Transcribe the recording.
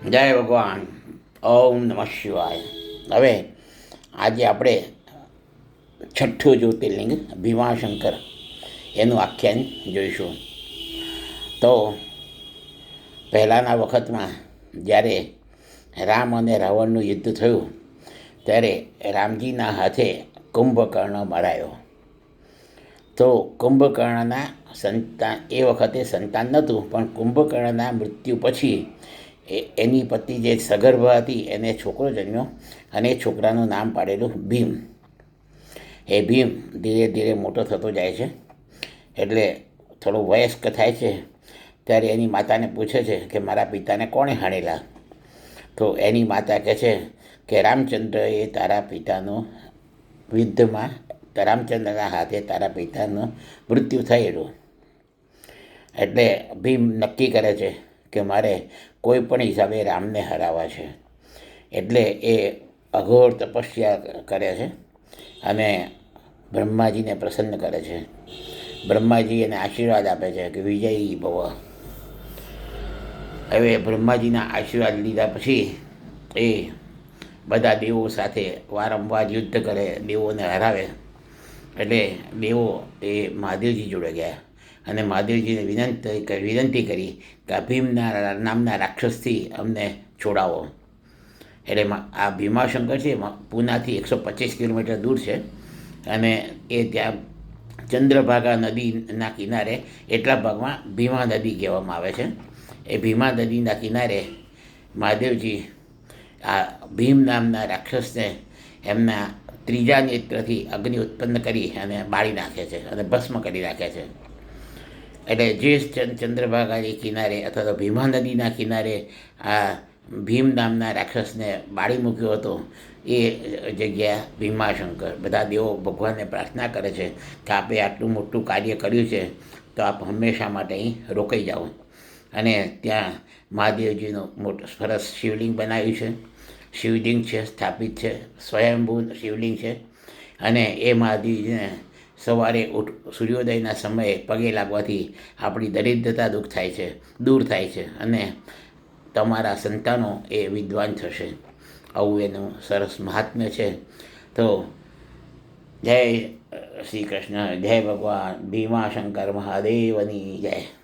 જય ભગવાન. ઓમ નમઃ શિવાય. હવે આજે આપણે છઠ્ઠું જ્યોતિર્લિંગ ભીમાશંકર એનું આખ્યાન જોઈશું. તો પહેલાંના વખતમાં જ્યારે રામ અને રાવણનું યુદ્ધ થયું, ત્યારે રામજીના હાથે કુંભકર્ણ મરાયો. તો કુંભકર્ણના સંતાન, એ વખતે સંતાન નહોતું, પણ કુંભકર્ણના મૃત્યુ પછી એ, એની પત્ની જે સગર્ભ હતી, એને છોકરો જન્મ્યો અને એ છોકરાનું નામ પાડેલું ભીમ. એ ભીમ ધીરે ધીરે મોટો થતો જાય છે. એટલે થોડો વયસ્ક થાય છે. ત્યારે એની માતાને પૂછે છે કે મારા પિતાને કોણે હાણેલા? તો એની માતા કહે છે કે રામચંદ્રએ તારા પિતાનો યુદ્ધમાં, રામચંદ્રના હાથે તારા પિતાનું મૃત્યુ થયેલું. એટલે ભીમ નક્કી કરે છે કે મારે કોઈ પણ હિસાબે રામને હરાવવા છે. એટલે એ અઘોર તપસ્યા કરે છે અને બ્રહ્માજીને પ્રસન્ન કરે છે. બ્રહ્માજી એને આશીર્વાદ આપે છે કે વિજયી ભવ. હવે બ્રહ્માજીના આશીર્વાદ લીધા પછી એ બધા દેવો સાથે વારંવાર યુદ્ધ કરે, દેવોને હરાવે. એટલે દેવો એ મહાદેવજી જોડે ગયા. અને મહાદેવજીને વિનંતી વિનંતી કરી કે ભીમના નામના રાક્ષસથી અમને છોડાવો. એટલે આ ભીમાશંકર છે પૂનાથી એકસો પચીસ કિલોમીટર દૂર છે અને એ ત્યાં ચંદ્રભાગા નદીના કિનારે એટલા ભાગમાં ભીમા નદી કહેવામાં આવે છે. એ ભીમા નદીના કિનારે મહાદેવજી આ ભીમ નામના રાક્ષસને એમના ત્રીજા નેત્રથી અગ્નિ ઉત્પન્ન કરી અને બાળી નાખે છે અને ભસ્મ કરી નાખે છે. એટલે જે ચંદ્રભાગાની કિનારે અથવા તો ભીમા નદીના કિનારે આ ભીમ નામના રાક્ષસને બાળી મૂક્યો હતો. એ જગ્યા ભીમાશંકર. બધા દેવો ભગવાનને પ્રાર્થના કરે છે કે આપે આટલું મોટું કાર્ય કર્યું છે તો આપ હંમેશા માટે અહીં રોકાઈ જાઓ. અને ત્યાં મહાદેવજીનું મોટું સરસ શિવલિંગ બનાવ્યું છે. શિવલિંગ છે, સ્થાપિત છે. સ્વયંભૂ શિવલિંગ છે. અને એ મહાદેવજીને સવારે ઉઠ, સૂર્યોદયના સમયે પગે લાગવાથી આપણી દરિદ્રતા દુઃખ થાય છે, દૂર થાય છે અને તમારા સંતાનો એ વિદ્વાન થશે. આવું એનું સરસ મહાત્મ્ય છે. તો જય શ્રી કૃષ્ણ, જય ભગવાન, ભીમાશંકર મહાદેવની જય.